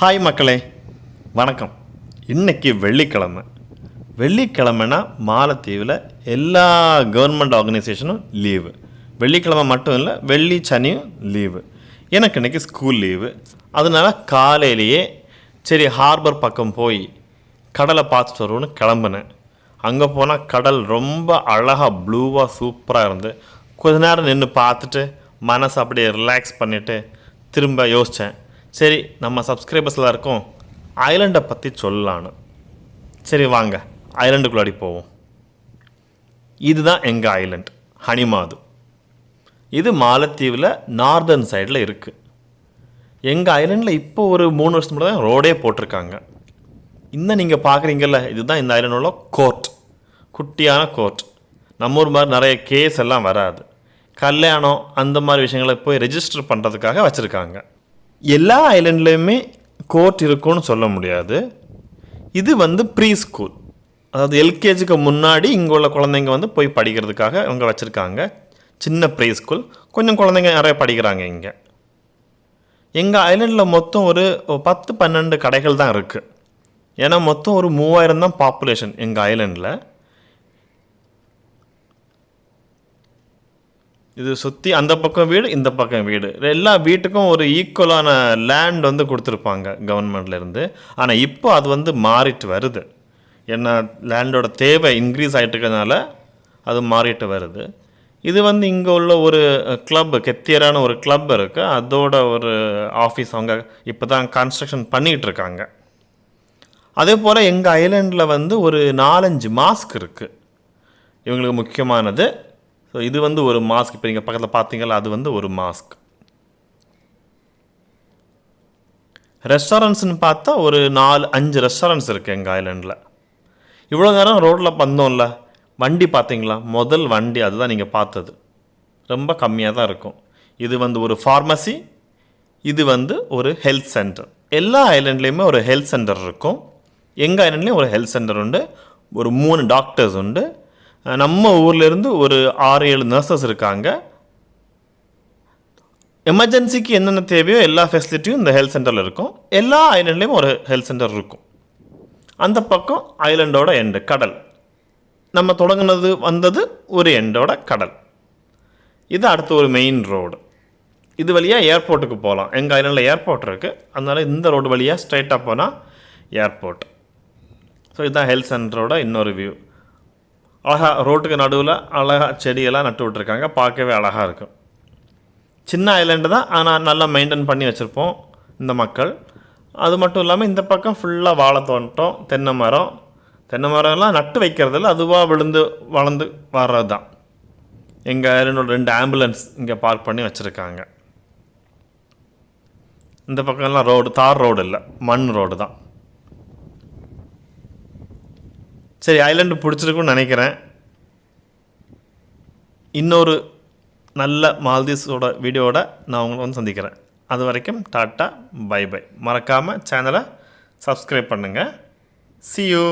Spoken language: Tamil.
ஹாய் மக்களே. வணக்கம். இன்னைக்கு வெள்ளிக்கிழமை. வெள்ளிக்கிழமைனா மாலத்தீவில் எல்லா கவர்மெண்ட் ஆர்கனைசேஷனும் லீவு வெள்ளிக்கிழமை மட்டும் இல்லை வெள்ளி சனியும் லீவு எனக்கு இன்னைக்கு ஸ்கூல் லீவு அதனால காலையிலேயே சரி ஹார்பர் பக்கம் போய் கடலை பார்த்துட்டு வருவோன்னு கிளம்புனேன். அங்கே போனால் கடல் ரொம்ப அழகாக ப்ளூவாக சூப்பராக இருந்து கொஞ்ச நேரம் நின்று பார்த்துட்டு மனசை அப்படியே ரிலாக்ஸ் பண்ணிவிட்டு திரும்ப யோசித்தேன் சரி நம்ம சப்ஸ்கிரைபர்ஸில் இருக்கோம் ஐலண்டை பற்றி சொல்லலான்னு. சரி வாங்க. ஐலண்டுக்குள்ளாடி போவோம். இதுதான் எங்கள் ஐலண்ட் ஹனிமாது. இது மாலத்தீவில் நார்தர்ன் சைடில் இருக்குது எங்கள் ஐலண்டில் இப்போ ஒரு மூணு வருஷத்துக்கு முன்னாடி தான் ரோடே போட்டிருக்காங்க. இன்னும் நீங்கள் பார்க்குறீங்கல்ல இதுதான் இந்த ஐலண்டோட கோர்ட் குட்டியான கோர்ட் நம்ம ஊர் மாதிரி நிறைய கேஸ் எல்லாம் வராது. கல்யாணம் அந்த மாதிரி விஷயங்களை போய் ரெஜிஸ்டர் பண்ணுறதுக்காக வச்சுருக்காங்க. எல்லா ஐலண்ட்லேயுமே கோர்ட் இருக்கும்னு சொல்ல முடியாது. இது வந்து ப்ரீ ஸ்கூல் அதாவது எல்கேஜிக்கு முன்னாடி இங்கே உள்ள குழந்தைங்க வந்து போய் படிக்கிறதுக்காக இவங்க வச்சுருக்காங்க. சின்ன ப்ரீ ஸ்கூல் கொஞ்சம் குழந்தைங்க நிறைய படிக்கிறாங்க இங்கே. எங்கள் ஐலண்டில் மொத்தம் ஒரு பத்து பன்னெண்டு கடைகள் தான் இருக்குது ஏன்னா மொத்தம் ஒரு மூவாயிரம் தான் பாப்புலேஷன் எங்கள் ஐலண்டில். இது சுற்றி அந்த பக்கம் வீடு இந்த பக்கம் வீடு. எல்லா வீட்டுக்கும் ஒரு ஈக்குவலான லேண்ட் வந்து கொடுத்துருப்பாங்க கவர்மெண்ட்லேருந்து ஆனால் இப்போ அது வந்து மாறிட்டு வருது. ஏன்னா லேண்டோட தேவை இன்க்ரீஸ் ஆகிட்டு இருக்கிறதுனால அது மாறிட்டு வருது. இது வந்து இங்கே உள்ள ஒரு கிளப் கெத்தியரான ஒரு கிளப் இருக்குது அதோட ஒரு ஆஃபீஸ் அவங்க இப்போ தான் கன்ஸ்ட்ரக்ஷன் பண்ணிகிட்டு இருக்காங்க. அதே போல் எங்கள் ஐலண்டில் வந்து ஒரு நாலஞ்சு மாஸ்க் இருக்குது இவங்களுக்கு முக்கியமானது ஸோ இது வந்து ஒரு மாஸ்க் இப்போ நீங்கள் பக்கத்தில் பார்த்தீங்களா அது வந்து ஒரு மாஸ்க் ரெஸ்டாரண்ட்ஸ்னு பார்த்தா ஒரு நாலு அஞ்சு ரெஸ்டாரண்ட்ஸ் இருக்குது எங்கள் ஐலண்டில் இவ்வளோ நேரம் ரோட்டில் வந்தோம்ல வண்டி பார்த்தீங்களா முதல் வண்டி அதுதான் நீங்கள் பார்த்தது. ரொம்ப கம்மியாக தான் இருக்கும். இது வந்து ஒரு ஃபார்மசி இது வந்து ஒரு ஹெல்த் சென்டர் எல்லா ஐலண்ட்லேயுமே ஒரு ஹெல்த் சென்டர் இருக்கும். எங்கள் ஐலண்ட்லேயும் ஒரு ஹெல்த் சென்டர் உண்டு. ஒரு மூணு டாக்டர்ஸ் உண்டு. நம்ம ஊர்லேருந்து ஒரு ஆறு ஏழு நர்சஸ் இருக்காங்க. எமர்ஜென்சிக்கு என்னென்ன தேவையோ எல்லா ஃபெசிலிட்டியும் இந்த ஹெல்த் சென்டரில் இருக்கும். எல்லா ஐலண்ட்லேயும் ஒரு ஹெல்த் சென்டர் இருக்கும். அந்த பக்கம் ஐலண்டோட எண்டு கடல். நம்ம தொடங்கினது வந்தது ஒரு எண்டோட கடல். இது அடுத்து ஒரு மெயின் ரோடு இது வழியாக ஏர்போர்ட்டுக்கு போகலாம் எங்கள் ஐலண்டில் ஏர்போர்ட் இருக்குது அதனால் இந்த ரோடு வழியாக ஸ்ட்ரைட்டாக போனால் ஏர்போர்ட் ஸோ இதுதான் ஹெல்த் சென்டரோட இன்னொரு வியூ அழகாக ரோட்டுக்கு நடுவில் அழகாக செடியெல்லாம் நட்டு விட்ருக்காங்க பார்க்கவே அழகாக இருக்கும் சின்ன ஐலண்டு தான் ஆனால் நல்லா மெயின்டைன் பண்ணி வச்சுருப்போம் இந்த மக்கள். அது மட்டும் இல்லாமல் இந்த பக்கம் ஃபுல்லாக வாழை தோட்டம் தென்னை மரம். தென்னை மரம்லாம் நட்டு வைக்கிறதில்ல அதுவாக விழுந்து வளர்ந்து வர்றது தான் எங்கள் ஐலண்டோட ரெண்டு ஆம்புலன்ஸ் இங்கே பார்க் பண்ணி வச்சுருக்காங்க. இந்த பக்கம்லாம் ரோடு தார் ரோடு இல்லை மண் ரோடு தான். சரி ஐலண்டு பிடிச்சிருக்குன்னு நினைக்கிறேன். இன்னொரு நல்ல மால்தீவ்ஸோட வீடியோவோட நான் உங்களை வந்து சந்திக்கிறேன். அது வரைக்கும் டாட்டா பை பை மறக்காமல் சேனலை சப்ஸ்கிரைப் பண்ணுங்கள் சி யூ